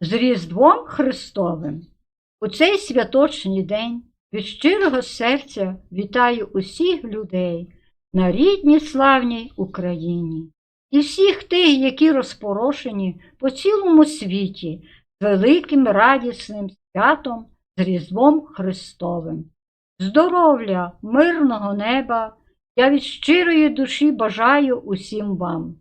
з Різдвом Христовим. У цей святочний день від щирого серця вітаю усіх людей на рідній славній Україні і всіх тих, які розпорошені по цілому світі з великим радісним святом з Різдвом Христовим. Здоров'я, мирного неба я від щирої душі бажаю усім вам.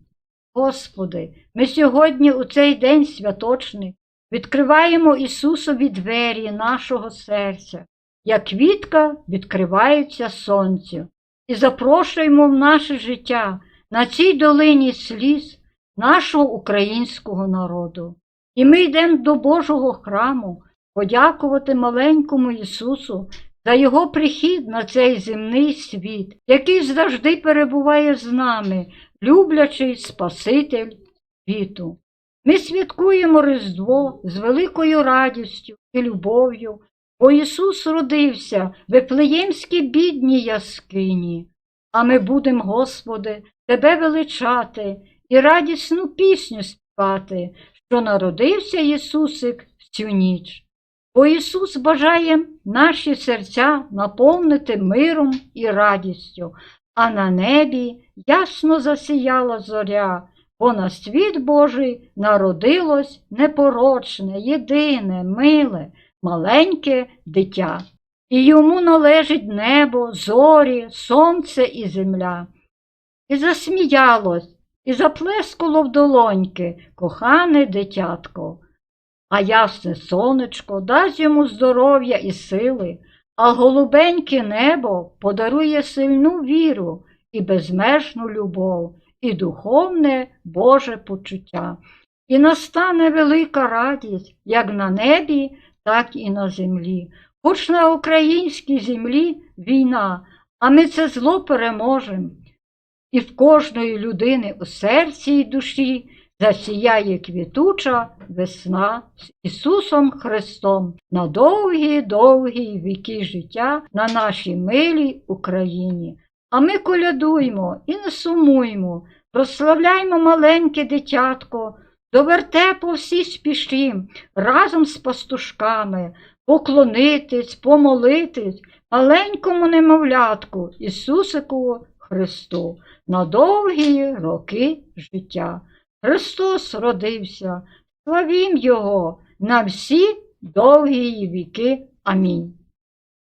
Господи, ми сьогодні у цей день святочний відкриваємо Ісусові двері нашого серця, як квітка відкривається сонцю, і запрошуємо в наше життя на цій долині сліз нашого українського народу. І ми йдемо до Божого храму подякувати маленькому Ісусу за Його прихід на цей земний світ, який завжди перебуває з нами, люблячий Спаситель світу. Ми святкуємо Різдво з великою радістю і любов'ю, бо Ісус родився в Вифлеємській бідній яскині, а ми будемо, Господи, Тебе величати і радісну пісню співати, що народився Ісусик в цю ніч. Бо Ісус бажає наші серця наповнити миром і радістю, а на небі ясно засіяла зоря, бо на світ Божий народилось непорочне, єдине, миле, маленьке дитя. І йому належить небо, зорі, сонце і земля. І засміялось, і заплескало в долоньки кохане дитятко. А ясне сонечко дасть йому здоров'я і сили, а голубеньке небо подарує сильну віру і безмежну любов, і духовне Боже почуття. І настане велика радість як на небі, так і на землі. Хоч на українській землі війна, а ми це зло переможемо. І в кожної людини у серці й душі засіяє квітуча весна з Ісусом Христом на довгі-довгі віки життя на нашій милій Україні. А ми колядуємо і не сумуємо, прославляємо маленьке дитятко, до вертепу всі спішім, разом з пастушками, поклонитись, помолитись маленькому немовлятку Ісусику Христу на довгі роки життя. Христос родився, славім Його на всі довгі віки. Амінь.